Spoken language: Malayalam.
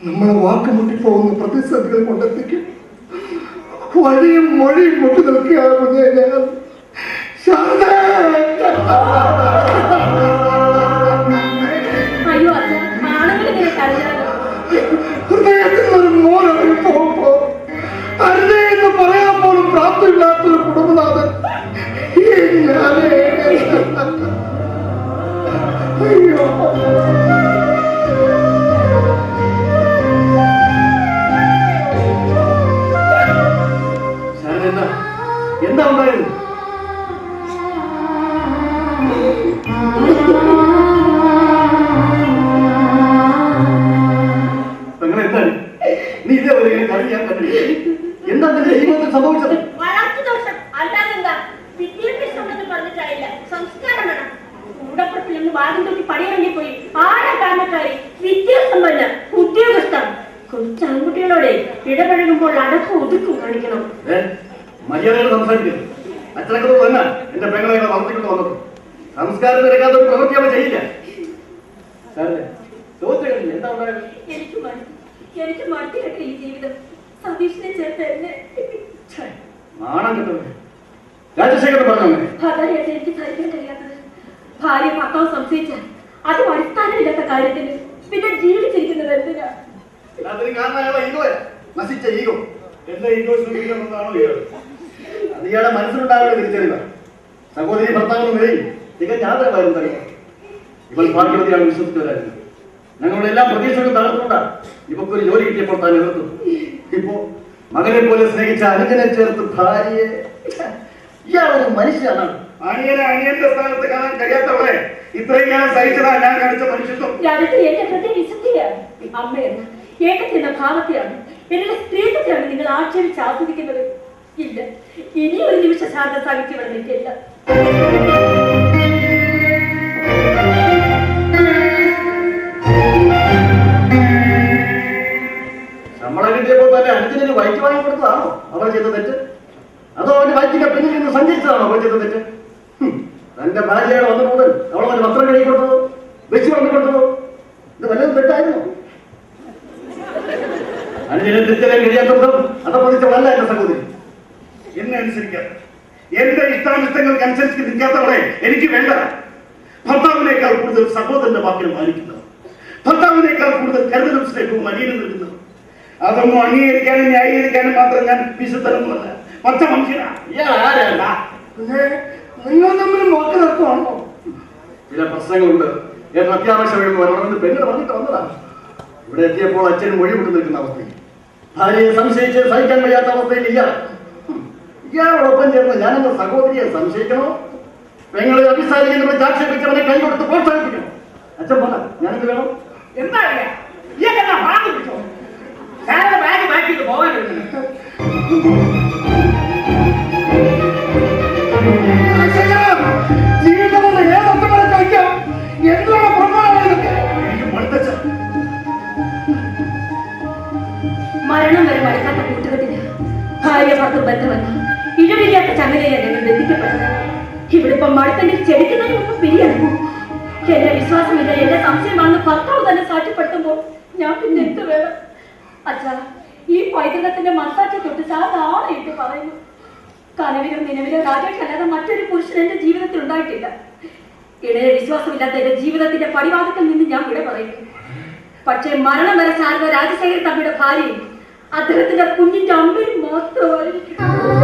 നമ്മളെ വാക്കുമുട്ടിപ്പോകുന്ന പ്രതിസന്ധികൾ കൊണ്ടെത്തിക്കും. വഴിയും മൊഴിയും മുട്ടി നിൽക്കുകയാണ് ആണെങ്കിലും കരയാലോ ഹൃദയത്തിൽ ഒരു മോനറിൽ പോകുമ്പോ അരുതേ എന്ന് പറയാൻ പോലും പ്രാപ്തിയില്ലാത്തൊരു കുടുംബനാഥൻ അയ്യോ. കൊച്ചു ആൺകുട്ടികളോടെ ഇടപഴകുമ്പോൾ അടക്കം ഒതുക്കും കാണിക്കണം ഏ? മര്യാദയോട് സംസാരിക്കരുത് അച്ഛനൊക്കെ തന്നെ എന്റെ പെങ്ങളെ വളർത്തിക്കൊണ്ട് വന്നത്. സംസ്കാരം നിരക്കാത്ത ഒരു പ്രവൃത്തി അവൻ ചെയ്യില്ല. എനിക്ക് മടുത്തു ഈ ജീവിതം. സതീഷിനെ ചേർത്ത് എന്നെ നാണം കിട്ടുന്നത് രാജശേഖരൻ പറഞ്ഞു അതാ ചേട്ടാ എനിക്ക് സഹിക്കാൻ കഴിയാത്തത് ഭാര്യ ഭർത്താവ് സംശയിച്ചാൽ അത് അടിസ്ഥാനമില്ലാത്ത കാര്യത്തിന് പിന്നെ ജീവിച്ചിരിക്കുന്നത് എന്തിനാ? അതിന് കാരണം അയാളെ ഈഗോയാ നശിച്ച ഈഗോ എന്റെ ഈഗോ ശ്രമിക്കണമെന്നാണോ ഇയാൾ അത് ഇയാളുടെ മനസ്സിലുണ്ടാകുന്ന തിരിച്ചറിയുക സഹോദരി ഭർത്താവ് നിലയിൽ തികഞ്ഞ ആദരവായിരുന്നു തന്നെ ഇവൾ ഭാഗ്യവതിയാണ് വിശ്വസിച്ചവരായിരുന്നു. ഞങ്ങളുടെ എല്ലാ പ്രതീക്ഷകളും തകർത്തുകൊണ്ടാണ് ഒരു ജോലി കിട്ടിയപ്പോൾ താൻ എതിർത്തു. ഇപ്പോ മകനെ പോലെ സ്നേഹിച്ച അനുജനെ ചേർത്ത് ഭാര്യയെ ഇയാളൊരു മനുഷ്യനാണ്. അനിയനെ അനിയന്റെ സ്ഥാനത്ത് കാണാൻ കഴിയാത്തവളെ. ഇത്രയും ഞാൻ സഹിച്ചതാ ഞാൻ കാണിച്ച മനുഷ്യത്വം. അമ്മയെന്ന് ഏകത്തിന്റെ ഭാവത്തെയാണ്. എന്നുള്ള സ്ത്രീത്വത്തെയാണ് നിങ്ങൾ ആക്ഷേപിച്ച് ആസ്വദിക്കുന്നത്. ഇല്ല. ഇനി ഒരു നിമിഷ ശാന്ത സാഹിത്യം ഇവിടെ നിൽക്കില്ല. ശമ്പളം ചെയ്ത തെറ്റ്? അതോ അവന്റെ വൈറ്റിന്റെ പിന്നിൽ നിന്ന് സഞ്ചരിച്ചതാണോ? അവൾ ചെയ്ത തെറ്റ്? തന്റെ ഭാര്യയുടെ വന്നപ്പോൾ തിരിച്ചറിയാൻ കഴിയാത്തതും അതപ്പതിച്ചവളല്ല എന്റെ സഹോദരി എന്നെ അനുസരിക്കാം. എന്റെ ഇഷ്ടാനിഷ്ടങ്ങൾക്ക് അനുസരിച്ച് നിൽക്കാത്തവളെ എനിക്ക് വേണ്ട. ഭർത്താവിനേക്കാൾ കൂടുതൽ സഹോദരന്റെ വാക്കിന് പാലിക്കുന്നത് ഭർത്താവിനേക്കാൾ കൂടുതൽ കരുതലും സ്നേഹവും അനിയനും നൽകുന്നത് അതൊന്നും അംഗീകരിക്കാനും ന്യായീകരിക്കാനും മാത്രം ഞാൻ വിശുദ്ധനൊന്നുമല്ല. പച്ച മനുഷ്യനാ. ഇയാൾ ആരല്ല പിന്നെ നിങ്ങൾ തമ്മിൽ നോക്കി നിർത്തുവാണോ ചില പ്രശ്നങ്ങളുണ്ട്. ഏറ്റവും അത്യാവശ്യം വരണമെന്ന് പെണ്ണ് പറഞ്ഞിട്ട് വന്നതാണ് ഇവിടെ എത്തിയപ്പോൾ അച്ഛൻ മൊഴി വിട്ടു നിൽക്കുന്ന അവസ്ഥയിൽ. ഭാര്യയെ സംശയിച്ച് സഹിക്കാൻ വയ്യാത്ത അവസ്ഥയിൽ ഇയാൾ ഇയാളോടൊപ്പം ചേർന്ന് ഞാനെന്ന സഹോദരിയെ സംശയിക്കണോ? പെങ്ങളെ അഭിസാരിക്കുന്നവരെ ആക്ഷേപിച്ചവനെ കൈ കൊടുത്ത് പ്രോത്സാഹിപ്പിക്കണം. അച്ഛൻ പറ ഞാനെന്ത് വേണം. എന്താ ബാഗ് പോകാൻ ജീവിതം മരണം കൂട്ടുകെട്ടില്ല ഭാര്യ ഭർത്തൃ ബന്ധമല്ല ഇഴവില്ലാത്ത ചങ്ങലയെ ഞങ്ങൾ ബന്ധിക്കപ്പെട്ടത്. ഇവിടെ ഇപ്പം മടുത്തെങ്കിൽ ചെടിക്കുന്നതിന് മുമ്പ് പിരിയണമോ? എന്റെ വിശ്വാസമില്ല എന്റെ സംശയമാണെന്ന് ഭർത്താവ് തന്നെ സാക്ഷ്യപ്പെടുത്തുമ്പോൾ ഞാൻ പിന്നെ എന്ത് വേണം? അച്ഛാ ഈ പൈതൃകത്തിന്റെ മസാച്ച തൊട്ട് സാധാരണ ഇട്ട് പറയുന്നു? കനവിലും നിലവിലും രാജേഷ് മറ്റൊരു പുരുഷൻ എന്റെ ജീവിതത്തിൽ ഉണ്ടായിട്ടില്ല. ഇടയെ വിശ്വാസമില്ലാത്ത എന്റെ ജീവിതത്തിന്റെ പടിവാദത്തിൽ നിന്ന് ഞാൻ വിട പറയുന്നു. പക്ഷേ മരണം വരെ ശാരദ രാജശേഖരൻ തമ്മിയുടെ ഭാര്യയും അദ്ദേഹത്തിന്റെ കുഞ്ഞിന്റെ അമ്മയും മാത്രമായിരിക്കും.